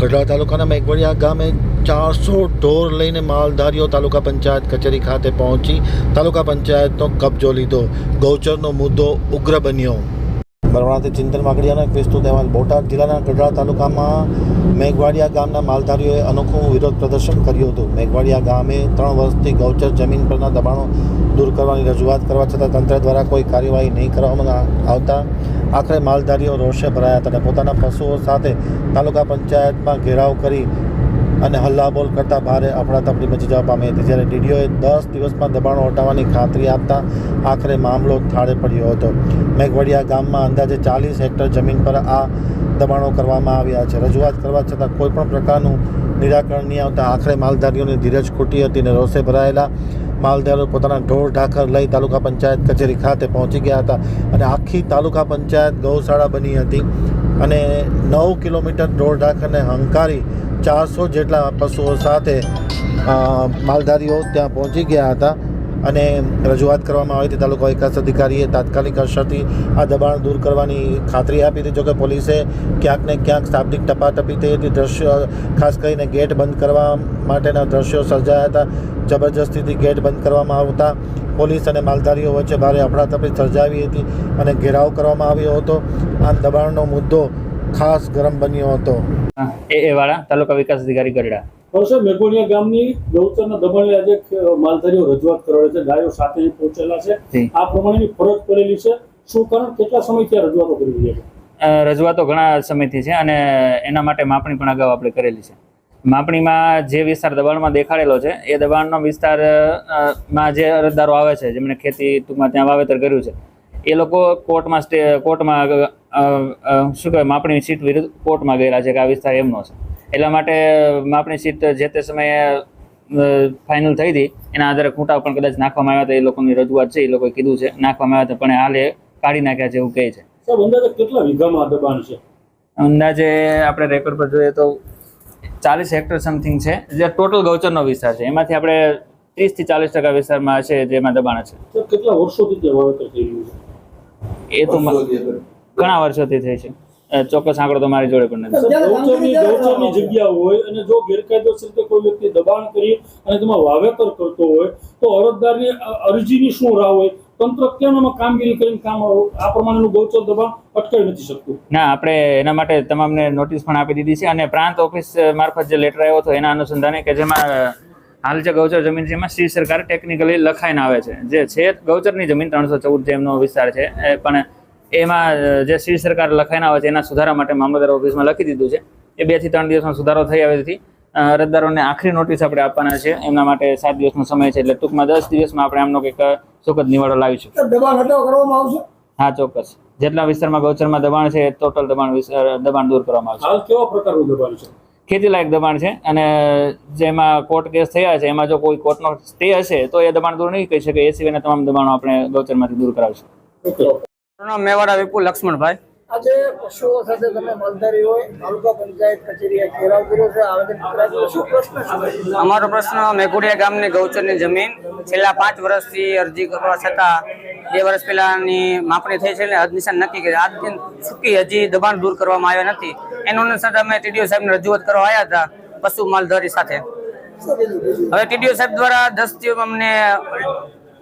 ગઢડા તાલુકાના મેઘવડિયા ગામે ચારસો ઢોર લઈને માલધારીઓ તાલુકા પંચાયત કચેરી ખાતે પહોંચી તાલુકા પંચાયતનો કબજો લીધો. ગૌચરનો મુદ્દો ઉગ્ર બન્યો. બરવાણાથી ચિંતન વાઘડિયાનો એક વિસ્તૃત અહેવાલ. બોટાદ જિલ્લાના ગઢડા તાલુકામાં મેઘવાડિયા ગામના માલધારીઓએ અનોખું વિરોધ પ્રદર્શન કર્યું હતું. મેઘવાડિયા ગામે ત્રણ વર્ષથી ગૌચર જમીન પરના દબાણો દૂર કરવાની રજૂઆત કરવા છતાં તંત્ર દ્વારા કોઈ કાર્યવાહી નહીં કરવામાં આવતા આખરે માલધારીઓ રોષે ભરાયા હતા અને પોતાના પશુઓ સાથે તાલુકા પંચાયતમાં ઘેરાવ કરી અને હલ્લાબોલ કરતા ભારે અફડાતફડી મચી જવા પામી હતી. જ્યારે ડીડીઓએ દસ દિવસમાં દબાણો હટાવવાની ખાતરી આપતા આખરે મામલો થાળે પડ્યો હતો. મેઘવડિયા ગામમાં અંદાજે ચાલીસ હેક્ટર જમીન પર આ દબાણો કરવામાં આવ્યા છે. રજૂઆત કરવા છતાં કોઈપણ પ્રકારનું નિરાકરણ નહીં આવતા આખરે માલધારીઓની ધીરજ ખૂટી હતી અને રોષે ભરાયેલા માલધારીઓ પોતાના ઢોર ઢાખર લઈ તાલુકા પંચાયત કચેરી ખાતે પહોંચી ગયા હતા અને આખી તાલુકા પંચાયત ગૌશાળા બની હતી અને નવ કિલોમીટર ઢોર ઢાખરને હંકારી ચારસો જેટલા પશુઓ સાથે માલધારીઓ ત્યાં પહોંચી ગયા હતા. અને રજૂઆત કરવામાં આવી હતી તાલુકા વિકાસ અધિકારીએ તાત્કાલિક અસરથી આ દબાણ દૂર કરવાની ખાતરી આપી હતી. જોકે પોલીસે ક્યાંક ને ક્યાંક શાબ્દિક ટપાટપી થઈ હતી. દ્રશ્યો, ખાસ કરીને ગેટ બંધ કરવા માટેના દ્રશ્યો સર્જાયા હતા. જબરજસ્તીથી ગેટ બંધ કરવામાં આવતા પોલીસ અને માલધારીઓ વચ્ચે ભારે અફડાતફડી સર્જાવી હતી અને ઘેરાવ કરવામાં આવ્યો હતો. આમ દબાણનો મુદ્દો ખાસ ગરમ બન્યો હતો. એ વાળા તાલુકા વિકાસ અધિકારી ગરડા હવે મેઘોડિયા ગામની ગૌચરના દબાણે આજે માલધારીઓ રજૂઆત કરેલી છે ગાયો સાથે પહોંચેલા છે. આ પ્રમાણેની ફરજ પડેલી છે. શું કારણ? કેટલા સમયથી આ રજૂઆતો કરી રહ્યા છે? રજૂઆતો ઘણા સમયથી છે અને એના માટે માપણી પણ અગાઉ આપણે કરેલી છે. માપણીમાં જે વિસ્તાર દબાણમાં દેખાડેલો છે એ દબાણનો વિસ્તારમાં જે અરજદારો આવે છે જેમણે ખેતી ટૂંકમાં ત્યાં વાવેતર કર્યું છે એ લોકો કોર્ટમાં સ્ટે કોર્ટમાં શું કહેવાય માપણી સીટ વિરુદ્ધ કોર્ટમાં ગયેલા છે કે આ વિસ્તાર એમનો છે. એટલા માટે માપણી સીટ જે તે સમયે ફાઇનલ થઈ હતી એના આધારે ખૂંટા પણ કદાચ નાખવામાં આવ્યા હતા એ લોકોની રજૂઆત છે એ લોકોએ કીધું છે નાખવામાં આવ્યા હતા પણ હાલ એ કાઢી નાખ્યા છે એવું કહે છે. અંદાજે કેટલા વીઘામાં દબાણ છે? અંદાજે આપણે રેકોર્ડ પર જોઈએ તો ચાલીસ હેક્ટર સમથિંગ છે જે ટોટલ ગૌચરનો વિસ્તાર છે. એમાંથી આપણે ત્રીસથી ચાલીસ ટકા વિસ્તારમાં છે જેમાં દબાણ છે. કેટલા વર્ષોથી એ તો ઘણા વર્ષોથી થઈ છે. ચોક્કસ આંકડો તો મારી જોડે પણ નથી. ગૌચરની જગ્યા હોય અને જો ગેરકાયદેસર રીતે કોઈ વ્યક્તિ દબાણ કરી અને તેમાં વાવેતર કરતો હોય તો અરજદારની અરજીની શું રાહ હોય? તંત્ર કેમ કામગીરી કરીને કામ આ પ્રમાણેનું ગૌચર દબાણ અટકાવી નથી શકતું. ના આપણે એના માટે તમામને નોટિસ પણ આપી દીધી છે અને પ્રાંત ઓફિસ મારફત જે લેટર આવ્યો હતો એના અનુસંધાને કે જેમાં હાલ જે ગૌચર જમીન છે એમાં શ્રી સરકાર ટેકનિકલી લખાઈને આવે છે. જે છે ગૌચરની જમીન ત્રણસો ચૌદ જે એમનો વિસ્તાર છે એ પણ એમાં જે શ્રી સરકાર લખાઈને આવે છે એના સુધારા માટે મામલતદાર ઓફિસમાં લખી દીધું છે. એ બેથી ત્રણ દિવસમાં સુધારો થઈ આવ્યાથી અરજદારોને આખરી નોટિસ આપણે આપવાના છે. એમના માટે સાત દિવસનો સમય છે એટલે ટૂંકમાં દસ દિવસમાં આપણે આમનો કંઈક સુખદ નિવાડો લાવીશું. દબાણ હટાવ કરવામાં આવશે? હા ચોક્કસ. જેટલા વિસ્તારમાં ગૌચરમાં દબાણ છે ટોટલ દબાણ દબાણ દૂર કરવામાં આવશે. કેવા પ્રકારનું દબાણ છે? ખેતી લાયક દબાણ છે અને જેમાં કોર્ટ કેસ થયા છે એમાં જો કોઈ કોર્ટનો સ્ટે હશે તો એ દબાણ દૂર નહીં કહી શકે. એ સિવાયના તમામ દબાણો આપણે ગૌચરમાંથી દૂર કરાવશું. નામ મેવાડા વિપુલ લક્ષ્મણભાઈ. આજે પશુઓ સાથે તમે માલધારી હોય તાલુકા પંચાયત કચેરીએ ઘેરાવ કર્યો છે આવેદન શું પ્રશ્ન છે? અમારો પ્રશ્ન મેઘુડિયા ગામની ગૌચરની જમીન છેલ્લા પાંચ વર્ષથી અરજી કરવા છતાં બે વર્ષ પહેલાની માપણી થઈ છે અને હદ નક્કી કરી. આજ દિન ચૂકી હજી દબાણ દૂર કરવામાં આવ્યા નથી. એનું અનુસાર અમે ટીડીઓ સાહેબને રજૂઆત કરવા આવ્યા હતા પશુ માલધારી સાથે? હવે ટીડીઓ સાહેબ દ્વારા દસ દિવસ અમને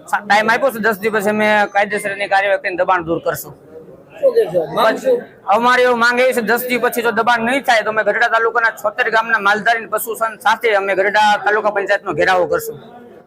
ટાઈમ આપ્યો છે દસ દિવસે અમે કાયદેસરની કાર્યવાહી કરીને દબાણ દૂર કરશું? અમારી એવું માંગ એવી છે દસ દિવસ પછી જો દબાણ નહીં થાય તો અમે ગઢડા તાલુકાના છોતેર ગામના માલધારી પશુ સાથે અમે ગઢડા તાલુકા પંચાયતનો ઘેરાવો કરશું